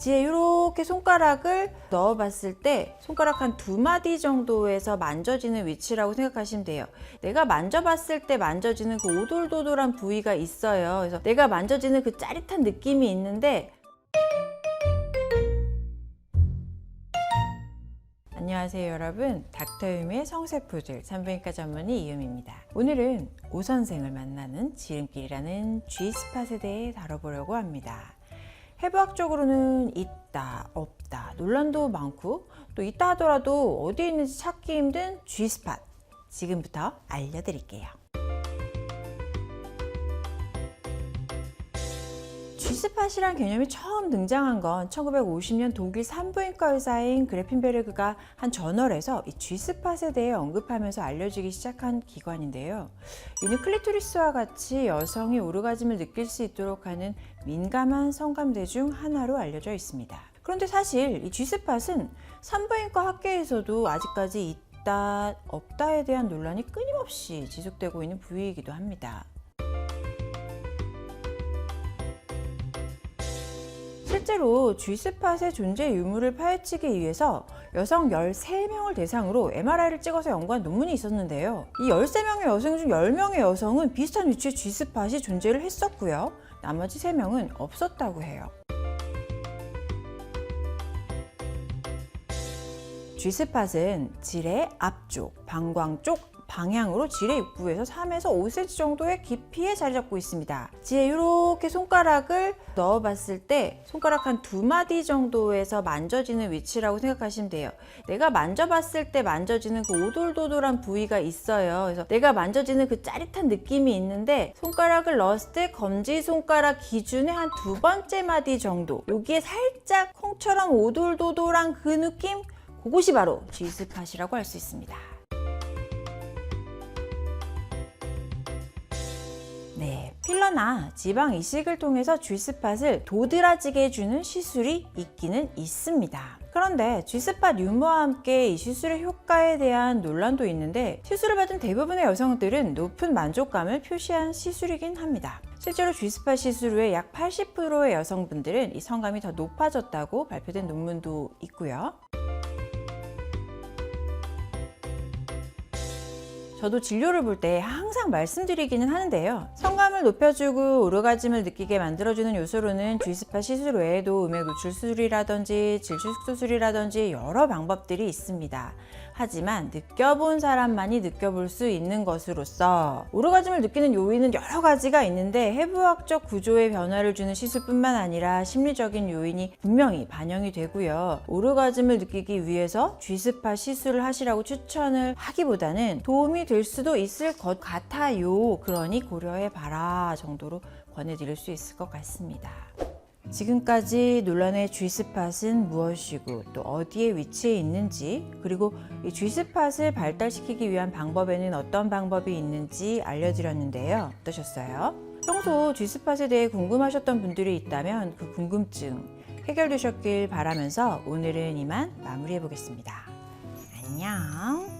지에 이렇게 손가락을 넣어봤을 때 손가락 한 두 마디 정도에서 만져지는 위치라고 생각하시면 돼요. 내가 만져봤을 때 만져지는 그 오돌도돌한 부위가 있어요. 그래서 내가 만져지는 그 짜릿한 느낌이 있는데 안녕하세요 여러분 닥터유미의 성세푸들 산부인과 전문의 이유미입니다 오늘은 오 선생을 만나는 지름길이라는 G스팟에 대해 다뤄보려고 합니다 해부학적으로는 있다 없다 논란도 많고 또 있다 하더라도 어디에 있는지 찾기 힘든 G스팟 지금부터 알려드릴게요 G스팟이란 개념이 처음 등장한 건 1950년 독일 산부인과 의사인 그레핀베르그가 한 저널에서 이 G스팟에 대해 언급하면서 알려지기 시작한 기관인데요. 이는 클리토리스와 같이 여성이 오르가즘을 느낄 수 있도록 하는 민감한 성감대 중 하나로 알려져 있습니다. 그런데 사실 이 G스팟은 산부인과 학계에서도 아직까지 있다, 없다에 대한 논란이 끊임없이 지속되고 있는 부위이기도 합니다. 실제로 G스팟의 존재 유무를 파헤치기 위해서 여성 13명을 대상으로 MRI를 찍어서 연구한 논문이 있었는데요. 이 13명의 여성 중 10명의 여성은 비슷한 위치에 G스팟이 존재를 했었고요. 나머지 3명은 없었다고 해요. G스팟은 질의 앞쪽, 방광 쪽 방향으로 질의 입구에서 3에서 5cm 정도의 깊이에 자리 잡고 있습니다. 지에 이렇게 손가락을 넣어봤을 때 손가락 한 두 마디 정도에서 만져지는 위치라고 생각하시면 돼요. 내가 만져봤을 때 만져지는 그 오돌도돌한 부위가 있어요. 그래서 내가 만져지는 그 짜릿한 느낌이 있는데 손가락을 넣었을 때 검지 손가락 기준의 한 두 번째 마디 정도 여기에 살짝 콩처럼 오돌도돌한 그 느낌 그것이 바로 G스팟이라고 할 수 있습니다. 필러나 지방 이식을 통해서 G스팟을 도드라지게 해주는 시술이 있기는 있습니다. 그런데 G스팟 유무와 함께 이 시술의 효과에 대한 논란도 있는데 시술을 받은 대부분의 여성들은 높은 만족감을 표시한 시술이긴 합니다. 실제로 G스팟 시술 후에 약 80%의 여성분들은 이 성감이 더 높아졌다고 발표된 논문도 있고요. 저도 진료를 볼 때 항상 말씀드리기는 하는데요. 성감을 높여주고 오르가즘을 느끼게 만들어주는 요소로는 G스팟 시술 외에도 음액 노출 수술이라든지 질축 수술이라든지 여러 방법들이 있습니다. 하지만 느껴본 사람만이 느껴볼 수 있는 것으로서 오르가즘을 느끼는 요인은 여러 가지가 있는데 해부학적 구조의 변화를 주는 시술뿐만 아니라 심리적인 요인이 분명히 반영이 되고요. 오르가즘을 느끼기 위해서 G스팟 시술을 하시라고 추천을 하기보다는 도움이 될 수도 있을 것 같아요. 그러니 고려해 봐라 정도로 권해드릴 수 있을 것 같습니다. 지금까지 논란의 G스팟은 무엇이고 또 어디에 위치해 있는지 그리고 이 G스팟을 발달시키기 위한 방법에는 어떤 방법이 있는지 알려드렸는데요. 어떠셨어요? 평소 G스팟에 대해 궁금하셨던 분들이 있다면 그 궁금증 해결되셨길 바라면서 오늘은 이만 마무리해 보겠습니다. 안녕.